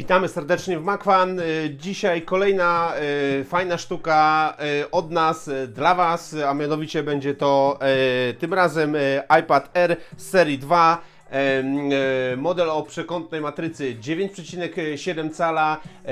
Witamy serdecznie w Makwan. Y, Dzisiaj kolejna y, fajna sztuka y, od nas y, dla Was, a mianowicie będzie to y, tym razem y, iPad Air z serii 2. y, Model o przekątnej matrycy 9,7 cala y,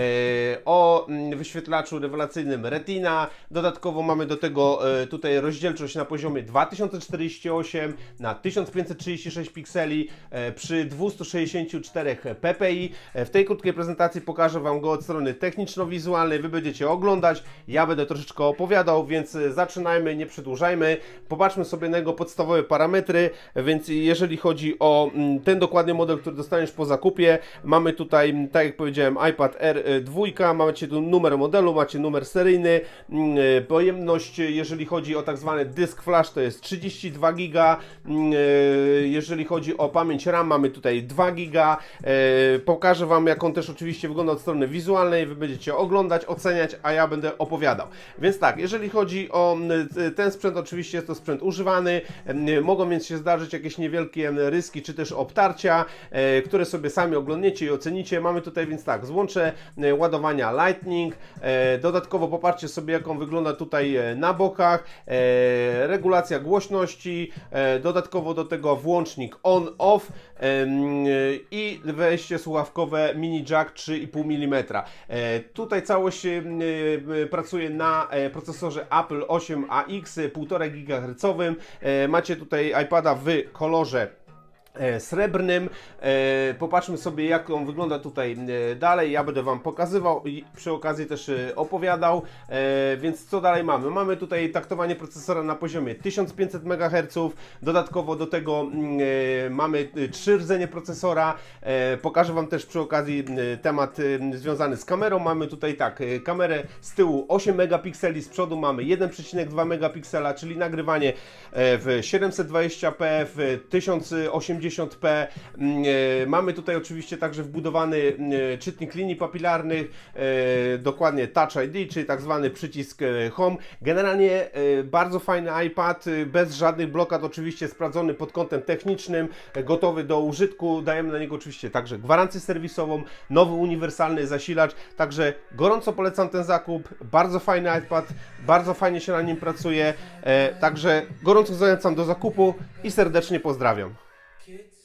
o mm, wyświetlaczu rewelacyjnym Retina. Dodatkowo mamy do tego y, tutaj rozdzielczość na poziomie 2048 na 1536 pikseli e, przy 264 ppi. E, W tej krótkiej prezentacji pokażę Wam go od strony techniczno-wizualnej. Wy będziecie oglądać, ja będę troszeczkę opowiadał, więc e, zaczynajmy, nie przedłużajmy. Popatrzmy sobie na jego podstawowe parametry, więc jeżeli chodzi o mm, ten dokładny model, który dostaniesz po zakupie, mamy tutaj, mm, tak jak powiedziałem, iPad Air 2, macie tu numer modelu, macie numer seryjny, mm, e, pojemność, e, jeżeli chodzi o tak zwany dysk flash, to jest 32 giga, mm, e, jeżeli chodzi o pamięć RAM, mamy tutaj 2 giga, E, pokażę Wam, jak on też oczywiście wygląda od strony wizualnej, Wy będziecie oglądać, oceniać, a ja będę opowiadał. Więc tak, jeżeli chodzi o ten sprzęt, oczywiście jest to sprzęt używany, mogą więc się zdarzyć jakieś niewielkie ryski, czy też obtarcia, e, które sobie sami oglądniecie i ocenicie. Mamy tutaj więc tak, złącze e, ładowania Lightning, e, dodatkowo popatrzcie sobie, jak on wygląda tutaj na bokach, regulacja głośności, dodatkowo do tego włącznik on-off i wejście słuchawkowe mini jack 3,5 mm. Tutaj całość pracuje na procesorze Apple 8AX 1,5 GHz. Macie tutaj iPada w kolorze srebrnym. E, Popatrzmy sobie, jak on wygląda tutaj e, dalej. Ja będę Wam pokazywał i przy okazji też e, opowiadał. E, Więc co dalej mamy? Mamy tutaj taktowanie procesora na poziomie 1500 MHz. Dodatkowo do tego mm, e, mamy e, trzy rdzenie procesora. E, Pokażę Wam też przy okazji e, temat e, związany z kamerą. Mamy tutaj tak, e, kamerę z tyłu 8 megapikseli, z przodu mamy 1,2 megapiksela, czyli nagrywanie e, w 720p, w 1080p. Mm, e, Mamy tutaj oczywiście także wbudowany mm, e, czytnik linii papilarnych, e, dokładnie Touch ID, czyli tak zwany przycisk Home. Generalnie bardzo fajny iPad, bez żadnych blokad, oczywiście sprawdzony pod kątem technicznym, gotowy do użytku. Dajemy na niego oczywiście także gwarancję serwisową, nowy uniwersalny zasilacz, także gorąco polecam ten zakup. Bardzo fajny iPad, bardzo fajnie się na nim pracuje, także gorąco zachęcam do zakupu i serdecznie pozdrawiam. kids